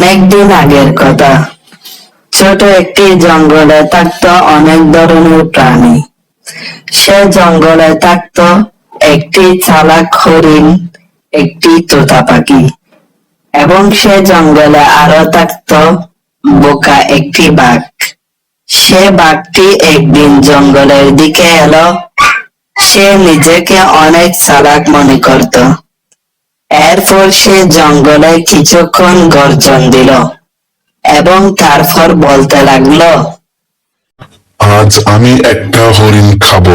অনেকদিন আগের কথা। ছোট একটি জঙ্গলে থাকতো অনেক ধরনের প্রাণী। সে জঙ্গলে থাকতো একটি চালাক হরিণ, একটি তোতা পাখি এবং সে জঙ্গলে আরও থাকতো বোকা একটি বাঘ। সে বাঘটি একদিন জঙ্গলের দিকে এলো। সে নিজেকে অনেক চালাক মনে করত। এরপর সে জঙ্গলে কিছুক্ষণ গর্জন দিল এবং তারপর বলতে লাগল আজ আমি একটা হরিণ খাব।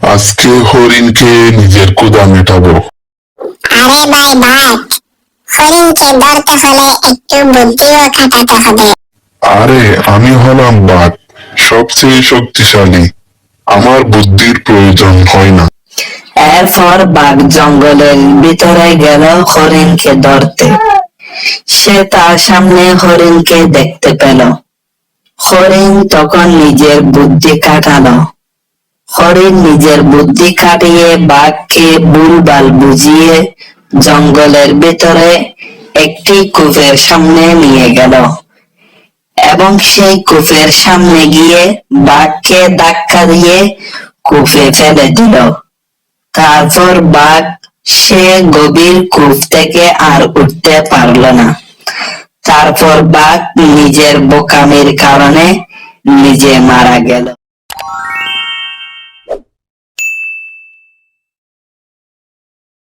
আজকে হরিণকে নিজের কুদা মেটাবো। আরে ভাই ভাই হরিণকে ধরতে হলে একটু বুদ্ধিও খাটাতে হবে। আরে আমি হলাম বাঘ সবচেয়ে শক্তিশালী। আমার বুদ্ধির প্রয়োজন হয় না। এরপর বাঘ জঙ্গলের ভিতরে গেল হরিণকে ধরতে। সে তার সামনে হরিণকে দেখতে পেল। হরিণ তখন নিজের বুদ্ধি কাটালো। হরিণ নিজের বুদ্ধি কাটিয়ে বাঘকে ভুলভাল বুঝিয়ে জঙ্গলের ভিতরে একটি কূপের সামনে নিয়ে গেল। এবং সেই কূপের সামনে গিয়ে বাঘকে ধাক্কা দিয়ে কূপে ফেলে দিল। তারপর বাঘ সে গভীর কূপ থেকে আর উঠতে পারল না। তারপর বাঘ নিজের বোকামির কারণে নিজে মারা গেল।